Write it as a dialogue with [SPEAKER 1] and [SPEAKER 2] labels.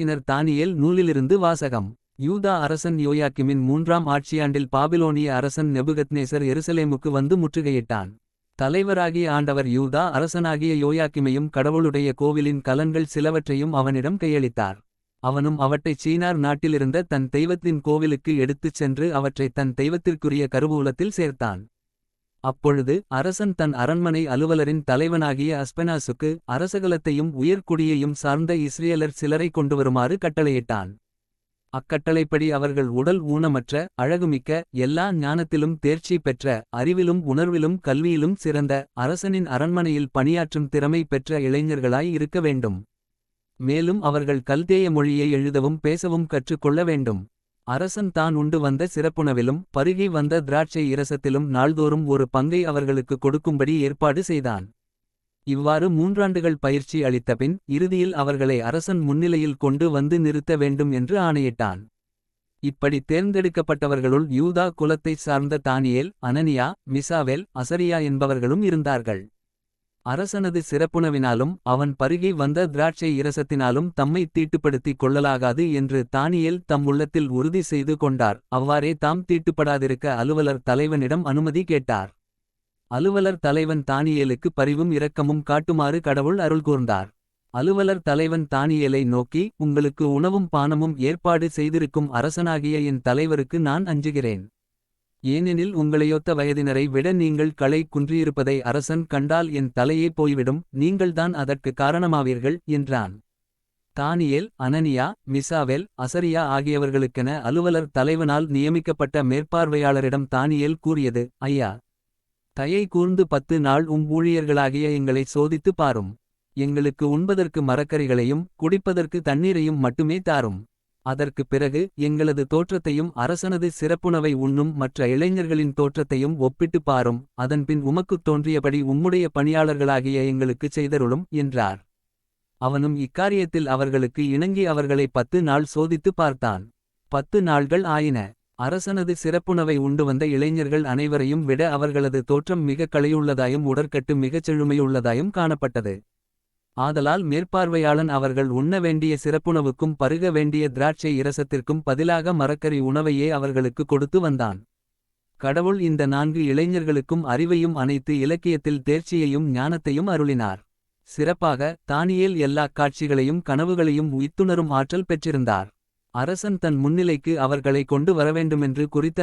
[SPEAKER 1] கிணர் தானியேல் நூலிலிருந்து வாசகம். யூதா அரசன் யோயாக்கிமின் மூன்றாம் ஆட்சியாண்டில் பாபிலோனிய அரசன் நெபுகத்னேசர் எருசலேமுக்கு வந்து முற்றுகையிட்டான். தலைவராகிய ஆண்டவர் யூதா அரசனாகிய யோயாக்கிமையும் கடவுளுடைய கோவிலின் கலன்கள் சிலவற்றையும் அவனிடம் கையளித்தார். அவனும் அவற்றைச் சீனார் நாட்டிலிருந்த தன் தெய்வத்தின் கோவிலுக்கு எடுத்துச் சென்று அவற்றை தன் தெய்வத்திற்குரிய கருவூலத்தில் சேர்த்தான். அப்பொழுது அரசன் தன் அரண்மனை அலுவலரின் தலைவனாகிய அஸ்பெனாசுக்கு அரசகலத்தையும் உயர்குடியையும் சார்ந்த இஸ்ரேலர் சிலரை கொண்டுவருமாறு கட்டளையிட்டான். அக்கட்டளைப்படி அவர்கள் உடல் ஊனமற்ற அழகுமிக்க எல்லா ஞானத்திலும் தேர்ச்சி பெற்ற அறிவிலும் உணர்விலும் கல்வியிலும் சிறந்த அரசனின் அரண்மனையில் பணியாற்றும் திறமை பெற்ற இளைஞர்களாய் இருக்க வேண்டும். மேலும் அவர்கள் கல்தேய மொழியை எழுதவும் பேசவும் கற்றுக்கொள்ள வேண்டும். அரசன் தான் உண்டு வந்த சிறப்புணவிலும் பருகி வந்த திராட்சை இரசத்திலும் நாள்தோறும் ஒரு பங்கை அவர்களுக்கு கொடுக்கும்படி ஏற்பாடு செய்தான். இவ்வாறு மூன்றாண்டுகள் பயிற்சி அளித்தபின் இறுதியில் அவர்களை அரசன் முன்னிலையில் கொண்டு வந்து நிறுத்த வேண்டும் என்று ஆணையிட்டான். இப்படி தேர்ந்தெடுக்கப்பட்டவர்களுள் யூதா குலத்தைச் சார்ந்த தானியேல் அனனியா மிசாவேல் அசரியா என்பவர்களும் இருந்தார்கள். அரசனது சிறப்புணவினாலும் அவன் பருகி வந்த திராட்சை இரசத்தினாலும் தம்மை தீட்டுப்படுத்திக் கொள்ளலாகாது என்று தானியேல் தம் உள்ளத்தில் உறுதி செய்து கொண்டார். அவ்வாறே தாம் தீட்டுப்படாதிருக்க அலுவலர் தலைவனிடம் அனுமதி கேட்டார். அலுவலர் தலைவன் தானியலுக்கு பரிவும் இரக்கமும் காட்டுமாறு கடவுள் அருள் கூர்ந்தார். அலுவலர் தலைவன் தானியேலை நோக்கி உங்களுக்கு உணவும் பானமும் ஏற்பாடு செய்திருக்கும் அரசனாகிய என் தலைவருக்கு நான் அஞ்சுகிறேன். ஏனெனில் உங்களையொத்த வயதினரை விட நீங்கள் களை குன்றியிருப்பதை அரசன் கண்டால் என் தலையே போய்விடும் நீங்கள்தான் அதற்கு காரணமாவீர்கள் என்றான். தானியேல் அனனியா மிசாவேல் அசரியா ஆகியவர்களுக்கென அலுவலர் தலைவனால் நியமிக்கப்பட்ட மேற்பார்வையாளரிடம் தானியேல் கூறியது ஐயா தயை கூர்ந்து பத்து நாள் உம் ஊழியர்களாகிய எங்களை சோதித்து பாரும். எங்களுக்கு உண்பதற்கு மரக்கறிகளையும் குடிப்பதற்கு தண்ணீரையும் மட்டுமே தாரும். அதற்கு பிறகு எங்களது தோற்றத்தையும் அரசனது சிறப்புணவை உண்ணும் மற்ற இளைஞர்களின் தோற்றத்தையும் ஒப்பிட்டு பாரும். அதன்பின் உமக்குத் தோன்றியபடி உம்முடைய பணியாளர்களாகிய எங்களுக்குச் செய்தருளும் என்றார். அவனும் இக்காரியத்தில் அவர்களுக்கு இணங்கி அவர்களை பத்து நாள் சோதித்து பார்த்தான். பத்து நாள்கள் ஆயின. அரசனது சிறப்புணவை உண்டு வந்த இளைஞர்கள் அனைவரையும் விட அவர்களது தோற்றம் மிக களையுள்ளதாயும் உடற்கட்டு மிகச் செழுமையுள்ளதாயும் காணப்பட்டது. ஆதலால் மேற்பார்வையாளன் அவர்கள் உண்ண வேண்டிய சிறப்புணவுக்கும் பருக வேண்டிய திராட்சை இரசத்திற்கும் பதிலாக மரக்கறி உணவையே அவர்களுக்கு கொடுத்து வந்தான். கடவுள் இந்த நான்கு இளைஞர்களுக்கும் அறிவையும் அனைத்து இலக்கியத்தில் தேர்ச்சியையும் ஞானத்தையும் அருளினார். சிறப்பாக தானியேல் எல்லா காட்சிகளையும் கனவுகளையும் உய்த்துணரும் ஆற்றல் பெற்றிருந்தார். அரசன் தன் முன்னிலைக்கு அவர்களை கொண்டு வரவேண்டுமென்று குறித்த